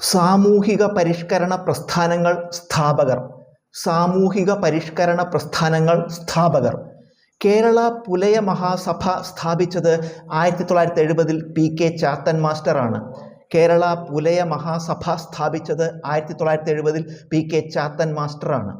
സാമൂഹിക പരിഷ്കരണ പ്രസ്ഥാനങ്ങൾ സ്ഥാപകർ. സാമൂഹിക പരിഷ്കരണ പ്രസ്ഥാനങ്ങൾ സ്ഥാപകർ. കേരള പുലയ മഹാസഭ സ്ഥാപിച്ചത് ആയിരത്തി തൊള്ളായിരത്തി എഴുപതിൽ പി കെ ചാത്തൻ മാസ്റ്ററാണ് കേരള പുലയ മഹാസഭ സ്ഥാപിച്ചത് ആയിരത്തി തൊള്ളായിരത്തി എഴുപതിൽ പി കെ ചാത്തൻ മാസ്റ്ററാണ്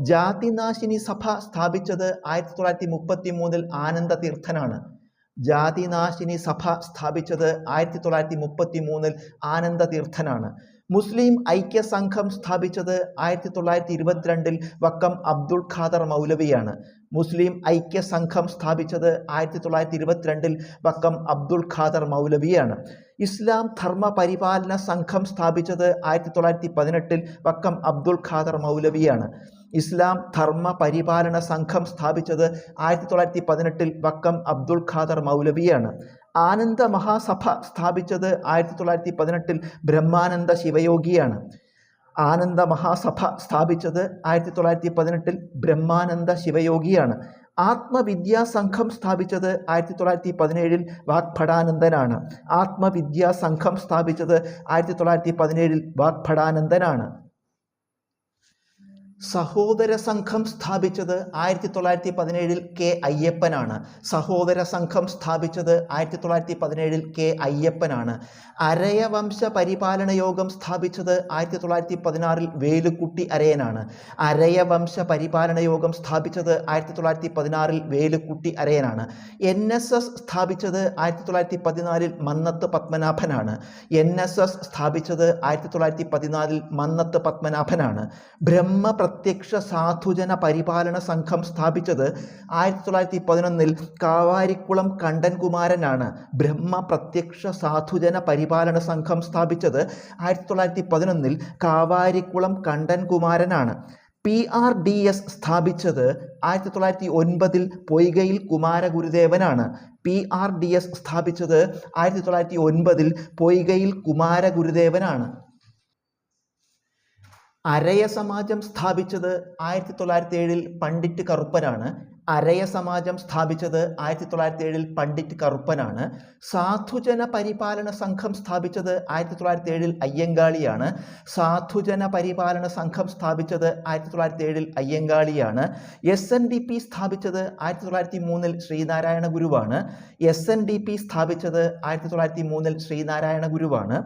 ജാതിനാശിനി സഭ സ്ഥാപിച്ചത് ആയിരത്തി തൊള്ളായിരത്തി മുപ്പത്തി മൂന്നിൽ ആനന്ദ തീർത്ഥനാണ് ജാതിനാശിനി സഭ സ്ഥാപിച്ചത് ആയിരത്തി തൊള്ളായിരത്തി മുപ്പത്തി മൂന്നിൽ ആനന്ദ തീർത്ഥനാണ് മുസ്ലിം ഐക്യ സംഘം സ്ഥാപിച്ചത് ആയിരത്തി തൊള്ളായിരത്തി ഇരുപത്തിരണ്ടിൽ വക്കം അബ്ദുൾ ഖാദർ മൗലവിയാണ്. മുസ്ലിം ഐക്യ സംഘം സ്ഥാപിച്ചത് ആയിരത്തി തൊള്ളായിരത്തി ഇരുപത്തിരണ്ടിൽ വക്കം അബ്ദുൾ ഖാദർ മൗലവിയാണ്. ഇസ്ലാം ധർമ്മ പരിപാലന സംഘം സ്ഥാപിച്ചത് ആയിരത്തി തൊള്ളായിരത്തി പതിനെട്ടിൽ വക്കം അബ്ദുൾ ഖാദർ മൗലവിയാണ്. ഇസ്ലാം ധർമ്മ പരിപാലന സംഘം സ്ഥാപിച്ചത് ആയിരത്തി തൊള്ളായിരത്തി പതിനെട്ടിൽ വക്കം അബ്ദുൾ ഖാദർ മൗലവിയാണ്. ആനന്ദ മഹാസഭ സ്ഥാപിച്ചത് ആയിരത്തി തൊള്ളായിരത്തി പതിനെട്ടിൽ ബ്രഹ്മാനന്ദ ശിവയോഗിയാണ്. ആനന്ദ മഹാസഭ സ്ഥാപിച്ചത് ആയിരത്തി തൊള്ളായിരത്തി പതിനെട്ടിൽ ബ്രഹ്മാനന്ദ ശിവയോഗിയാണ്. ആത്മവിദ്യാ സംഘം സ്ഥാപിച്ചത് ആയിരത്തി തൊള്ളായിരത്തി പതിനേഴിൽ വാഗ്ഭടാനന്ദനാണ്. ആത്മവിദ്യാ സംഘം സ്ഥാപിച്ചത് ആയിരത്തി തൊള്ളായിരത്തി പതിനേഴിൽ വാഗ്ഭടാനന്ദനാണ്. സഹോദര സംഘം സ്ഥാപിച്ചത് ആയിരത്തി തൊള്ളായിരത്തി പതിനേഴിൽ കെ അയ്യപ്പനാണ്. സഹോദര സംഘം സ്ഥാപിച്ചത് ആയിരത്തി തൊള്ളായിരത്തി പതിനേഴിൽ കെ അയ്യപ്പനാണ്. അരയവംശ പരിപാലന യോഗം സ്ഥാപിച്ചത് ആയിരത്തി തൊള്ളായിരത്തി പതിനാറിൽ വേലുക്കുട്ടി അരയനാണ്. അരയവംശ പരിപാലന യോഗം സ്ഥാപിച്ചത് ആയിരത്തി തൊള്ളായിരത്തി പതിനാറിൽ വേലുക്കുട്ടി അരയനാണ്. എൻ എസ് എസ് സ്ഥാപിച്ചത് ആയിരത്തി തൊള്ളായിരത്തി പതിനാലിൽ മന്നത്ത് പത്മനാഭനാണ്. എൻ എസ് എസ് സ്ഥാപിച്ചത് ആയിരത്തി തൊള്ളായിരത്തി പതിനാലിൽ മന്നത്ത് പത്മനാഭനാണ്. ബ്രഹ്മ പ്രത്യക്ഷ സാധുജന പരിപാലന സംഘം സ്ഥാപിച്ചത് ആയിരത്തി തൊള്ളായിരത്തി പതിനൊന്നിൽ കാവാരിക്കുളം കണ്ടൻകുമാരനാണ്. ബ്രഹ്മ പ്രത്യക്ഷ സാധുജന പരിപാലന സംഘം സ്ഥാപിച്ചത് ആയിരത്തി തൊള്ളായിരത്തി പതിനൊന്നിൽ കാവാരിക്കുളം കണ്ടൻകുമാരനാണ്. പി ആർ ഡി എസ് സ്ഥാപിച്ചത് ആയിരത്തി തൊള്ളായിരത്തി ഒൻപതിൽ പൊയ്കയിൽ കുമാരഗുരുദേവനാണ്. പി ആർ ഡി എസ് സ്ഥാപിച്ചത് ആയിരത്തി തൊള്ളായിരത്തി ഒൻപതിൽ പൊയ്കയിൽ കുമാരഗുരുദേവനാണ്. അരയ സമാജം സ്ഥാപിച്ചത് ആയിരത്തി തൊള്ളായിരത്തി ഏഴിൽ പണ്ഡിറ്റ് കറുപ്പനാണ്. അരയ സമാജം സ്ഥാപിച്ചത് ആയിരത്തി തൊള്ളായിരത്തി ഏഴിൽ പണ്ഡിറ്റ് കറുപ്പനാണ്. സാധുജന പരിപാലന സംഘം സ്ഥാപിച്ചത് ആയിരത്തി തൊള്ളായിരത്തി ഏഴിൽ അയ്യങ്കാളിയാണ്. സാധുജന പരിപാലന സംഘം സ്ഥാപിച്ചത് ആയിരത്തി തൊള്ളായിരത്തി ഏഴിൽ അയ്യങ്കാളിയാണ്. എസ് എൻ ഡി പി സ്ഥാപിച്ചത് ആയിരത്തി തൊള്ളായിരത്തി മൂന്നിൽ ശ്രീനാരായണ ഗുരുവാണ്. എസ് എൻ ഡി പി സ്ഥാപിച്ചത് ആയിരത്തി തൊള്ളായിരത്തി മൂന്നിൽ ശ്രീനാരായണ ഗുരുവാണ്.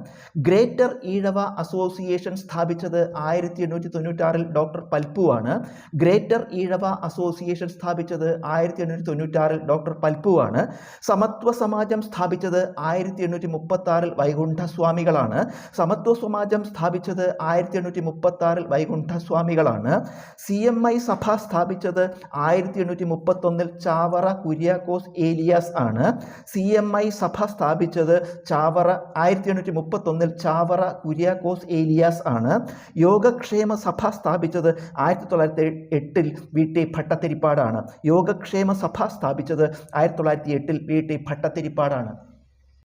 ഗ്രേറ്റർ ഈഴവ അസോസിയേഷൻ സ്ഥാപിച്ചത് ആയിരത്തി എണ്ണൂറ്റി തൊണ്ണൂറ്റാറിൽ ഡോക്ടർ പൽപ്പുവാണ്. ഗ്രേറ്റർ ഈഴവ അസോസിയേഷൻ സ്ഥാപിച്ചത് ആയിരത്തി എണ്ണൂറ്റി തൊണ്ണൂറ്റാറിൽ ഡോക്ടർ പൽപ്പുവാണ്. സമത്വ സമാജം സ്ഥാപിച്ചത് ആയിരത്തി എണ്ണൂറ്റി മുപ്പത്തി ആറിൽ വൈകുണ്ഠസ്വാമികളാണ്. സമത്വ സമാജം സ്ഥാപിച്ചത് ആയിരത്തി എണ്ണൂറ്റി മുപ്പത്തി ആറിൽ വൈകുണ്ഠസ്വാമികളാണ്. സി എം ഐ സഭ സ്ഥാപിച്ചത് ആയിരത്തി എണ്ണൂറ്റി മുപ്പത്തൊന്നിൽ ചാവറ കുര്യാക്കോസ് ഏലിയാസ് ആണ്. സി എം ഐ സഭ സ്ഥാപിച്ചത് ചാവറ ആയിരത്തി എണ്ണൂറ്റി മുപ്പത്തൊന്നിൽ ചാവറ കുര്യാക്കോസ് ഏലിയാസ് ആണ്. യോഗക്ഷേമ സഭ സ്ഥാപിച്ചത് ആയിരത്തി തൊള്ളായിരത്തി എട്ടിൽ വി ടി ഭട്ടത്തിരിപ്പാടാണ് യോഗക്ഷേമ സഭ സ്ഥാപിച്ചത് ആയിരത്തി തൊള്ളായിരത്തി എട്ടിൽ വി ടി ഭട്ടത്തിരിപ്പാടാണ്